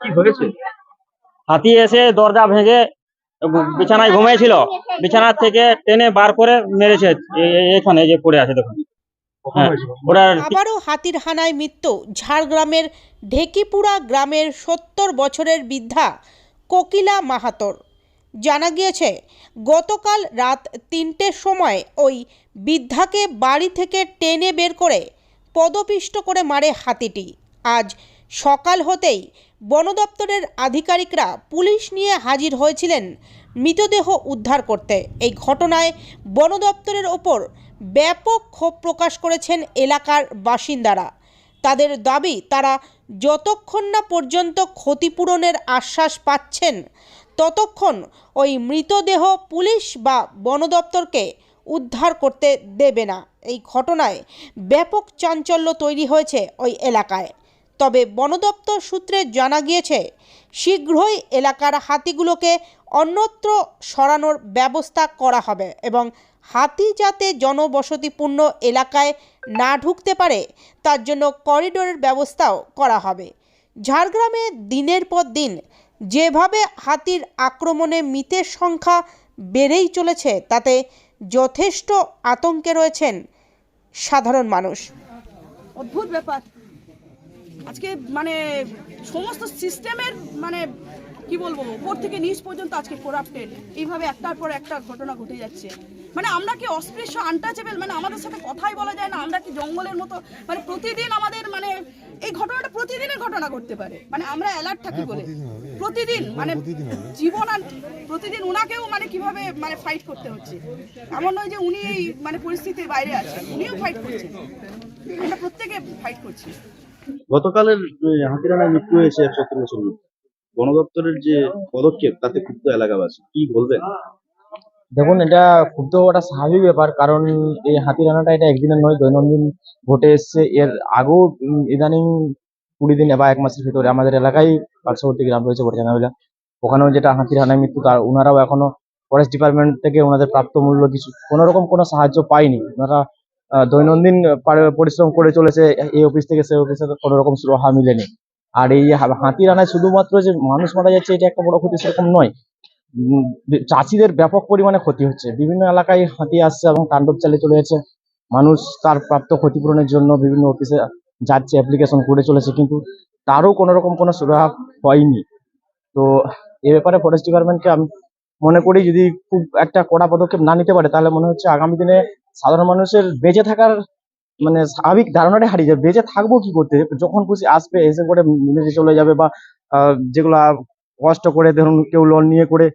কি হয়েছে? হাতি এসে দরজা ভেঙে বিছানায় ঘুমিয়েছিল বিছানার থেকে টেনে বার করে মেরেছে এখানে যে পড়ে আছে দেখুন। হ্যাঁ আবারও হাতির হানায় মৃত্যু। ঝাড়গ্রামের ঢেকিপুরা গ্রামের সত্তর বছরের বৃদ্ধা কোকিলা মাহাতোর। জানা গিয়েছে গতকাল রাত তিনটের সময় ওই বৃদ্ধাকে বাড়ি থেকে টেনে বের করে পদপিষ্ট করে মারে হাতিটি। আজ সকাল হতেই বন দপ্তরের আধিকারিকরা পুলিশ নিয়ে হাজির হয়েছিলেন মৃতদেহ উদ্ধার করতে। এই ঘটনায় বন দপ্তরের ওপর ব্যাপক ক্ষোভ প্রকাশ করেছেন এলাকার বাসিন্দারা। তাদের দাবি, তারা যতক্ষণ না পর্যন্ত ক্ষতিপূরণের আশ্বাস পাচ্ছেন, ততক্ষণ ওই মৃতদেহ পুলিশ বা বন দপ্তরকে উদ্ধার করতে দেবে না। এই ঘটনায় ব্যাপক চাঞ্চল্য তৈরি হয়েছে ওই এলাকায়। তবে বন দপ্তর সূত্রে জানা গিয়েছে, শীঘ্রই এলাকার হাতিগুলোকে অন্যত্র সরানোর ব্যবস্থা করা হবে এবং হাতি যাতে জনবসতিপূর্ণ এলাকায় না ঢুকতে পারে, তার জন্য করিডোরের ব্যবস্থাও করা হবে। ঝাড়গ্রামে দিনের পর দিন যেভাবে হাতির আক্রমণে মৃতের সংখ্যা বেড়েই চলেছে, তাতে যথেষ্ট আতঙ্কে রয়েছেন সাধারণ মানুষ। অদ্ভুত ব্যাপার। আজকে মানে সমস্ত সিস্টেমের মানে কি বলব উপর থেকে নিচ পর্যন্ত আজকে করাপ্টেড এইভাবে একটার পর একটা ঘটনা ঘটে যাচ্ছে। মানে আমরা কি অস্পৃশ্য আনটাচেবল মানে আমাদের সাথে কথাই বলা যায় না আমরা কি জঙ্গলের মতো? মানে প্রতিদিন আমাদের মানে এই ঘটনাটা প্রতিদিনের ঘটনা ঘটতে পারে। মানে আমরা অ্যালার্ট থাকি বলে। প্রতিদিন মানে জীবন আর প্রতিদিন উনাকেও মানে কীভাবে মানে ফাইট করতে হচ্ছে? এমন নয় যে উনি এই মানে পরিস্থিতির বাইরে আছেন উনিও ফাইট করছেন। আমরা প্রত্যেকে ফাইট করছি। গতকালের হাতিরানায় মৃত্যু হয়েছে এক সত্তর বছর মধ্যে বন দপ্তরের যে পদক্ষেপ, তাতে ক্ষুব্ধ এলাকাবাসী, কি বলবেন? দেখুন, এটা তো ওটা স্বাভাবিক ব্যাপার, কারণ এই হাতি রান্নাটা এটা একদিনের নয়, দৈনন্দিন ঘটে এসছে। এর আগেও ইদানিং কুড়ি দিন বা এক মাসের ভিতরে আমাদের এলাকায় পার্শ্ববর্তী গ্রাম রয়েছে বড়জানাবিলা ওখানেও যেটা হাতির হানায় মৃত্যু, তার ওনারাও এখনও ফরেস্ট ডিপার্টমেন্ট থেকে ওনাদের প্রাপ্ত মূল্য কিছু, কোনোরকম কোনো সাহায্য পায়নি। ওনারা দৈনন্দিন পরিশ্রম করে চলেছে এই অফিস থেকে, সেই অফিসে কোনো রকম সুরাহা মিলেনি। আর এই হা- হাতি রানায় শুধুমাত্র যে মানুষ মারা যাচ্ছে, এটা একটা বড় ক্ষতি সেরকম নয়। চাষিদের ব্যাপক পরিমাণে ক্ষতি হচ্ছে। বিভিন্ন এলাকায় হাতি আসছে এবং তাণ্ডব চালিয়ে চলে যাচ্ছে। মানুষ তার প্রাপ্ত ক্ষতিপূরণের জন্য বিভিন্ন অফিসে যাচ্ছে অ্যাপ্লিকেশন করে চলেছে, কিন্তু তারও কোনো রকম কোনো সুরাহা হয়নি। তো এ ব্যাপারে ফরেস্ট ডিপার্টমেন্টকে আমি মনে করি, যদি খুব একটা কড়া পদক্ষেপ না নিতে পারে, তাহলে মনে হচ্ছে আগামী দিনে সাধারণ মানুষের বেঁচে থাকার মানে স্বাভাবিক ধারণাটা হারিয়ে যাবে। বেঁচে থাকব কি করতে? যখন খুশি আসবে, এসে করে মেরে চলে যাবে বা যেগুলা কষ্ট করে ধরুন কেউ লোন নিয়ে করে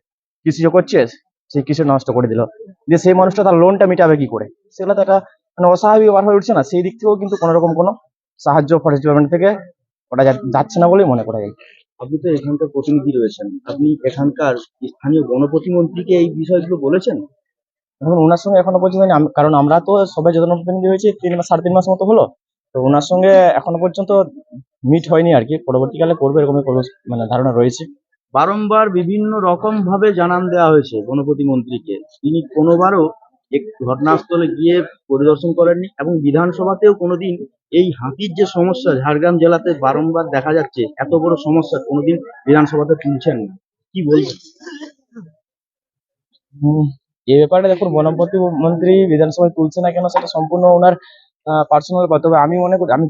কৃষি করছে সেই কৃষি নষ্ট করে দিল। যে সেই মানুষটা তার লোনটা মিটাবে কি করে? সেগুলো তো একটা মানে অস্বাভাবিক ব্যাপার হয়ে উঠছে না। সেই দিক থেকেও কিন্তু কোনো রকম কোনো সাহায্য ফরেস্ট ডিপার্টমেন্ট থেকে ওটা যাচ্ছে না বলেই মনে করা যায়। আপনি তো এখানকার প্রতিনিধি রয়েছেন। আপনি এখানকার স্থানীয় গণপ্রতিমন্ত্রীকে এই বিষয়গুলো বলেছেন? এখন ওনার সঙ্গে এখনও পর্যন্ত কারণ আমরা তো সবাই জনপ্রতিনিধি হয়েছি তিন মাস সাড়ে তিন মাস মতো হলো। তো ওনার সঙ্গে এখনও পর্যন্ত মিট হয়নি আর কি। পরবর্তীকালে করবে এরকমই মানে ধারণা রয়েছে। বারংবার বিভিন্ন রকম ভাবে জানান দেওয়া হয়েছে গণপ্রতিমন্ত্রীকে তিনি কোনোবারও এক ঘটনাস্থলে গিয়ে পরিদর্শন করেননি এবং বিধানসভাতেও কোনোদিন এই হাতির যে সমস্যা ঝাড়গ্রাম জেলাতে বারংবার দেখা যাচ্ছে এত বড় সমস্যা কোনোদিন বিধানসভাতে তুলছেন না। কি বলছেন এই ব্যাপারটা দেখুন বনপতি মন্ত্রী বিধানসভায় তুলছে না কেন, সেটা সম্পূর্ণ ওনার পার্সোনাল ব্যাপার তবে আমি মনে করি, আমি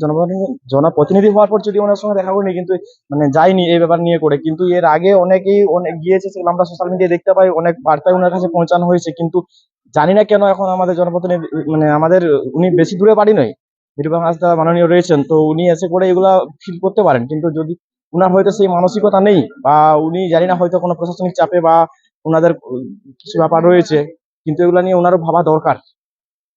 জনপ্রতিনিধি হওয়ার পর যদি ওনার সঙ্গে দেখা করিনি, কিন্তু মানে যাইনি এই ব্যাপার নিয়ে করে। কিন্তু এর আগে অনেকেই অনেক গিয়েছে, সেগুলো আমরা সোশ্যাল মিডিয়ায় দেখতে পাই, অনেক বার্তায় ওনার কাছে পৌঁছানো হয়েছে। কিন্তু জানি না কেন এখন আমাদের জনপ্রতিনিধি মানে আমাদের, উনি বেশি দূরে বাড়ি নয় নিরুপম হাসদা মাননীয় রয়েছেন, তো উনি এসে করে এগুলা ফিল করতে পারেন। কিন্তু যদি, উনার হয়তো সেই মানসিকতা নেই, বা উনি জানি না হয়তো কোনো প্রশাসনিক চাপে বা ওনাদের কিছু ব্যাপার রয়েছে কিন্তু এগুলা নিয়ে ওনারও ভাবা দরকার।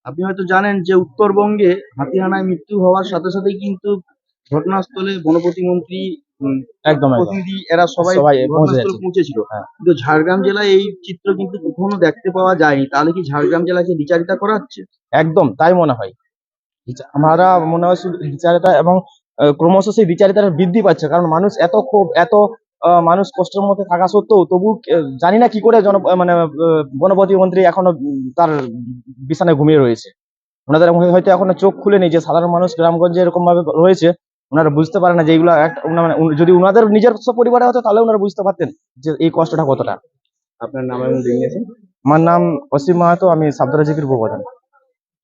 আপনি হয়তো জানেন যে উত্তরবঙ্গে হাতিহানায় মৃত্যু হওয়ার সাথে সাথেই কিন্তু ঘটনাস্থলে বনপ্রতিমন্ত্রী একদম প্রতিনিধি এরা সবাই ঘটনাস্থলে পৌঁছেছিল। হ্যাঁ। কিন্তু ঝাড়গ্রাম জেলায় এই চিত্র কিন্তু কখনো দেখতে পাওয়া যায়নি। তাহলে কি ঝাড়গ্রাম জেলাকে বিচারিতা করা হচ্ছে একদম তাই মনে হয়। আমরা মনে হয় বিচারিতা এবং ক্রমশ সেই বিচারিতার বৃদ্ধি পাচ্ছে। কারণ মানুষ এত ক্ষোভ এত মানুষ কষ্টের মধ্যে থাকা সত্ত্বেও তবু জানি না কি করে জন মানে বনপতি মন্ত্রী এখনও তার বিছানায় ঘুমিয়ে রয়েছে। ওনাদের হয়তো এখনও চোখ খুলেনি যে সাধারণ মানুষ গ্রামগঞ্জে এরকম ভাবে রয়েছে। ওনারা বুঝতে পারে না যে এইগুলো মানে যদি ওনাদের নিজের পরিবারে হতো তাহলে ওনারা বুঝতে পারতেন যে এই কষ্টটা কতটা। আপনার নাম আমার নাম অসীম মাহাতো আমি সাবদরা জিকির উপপ্রধান।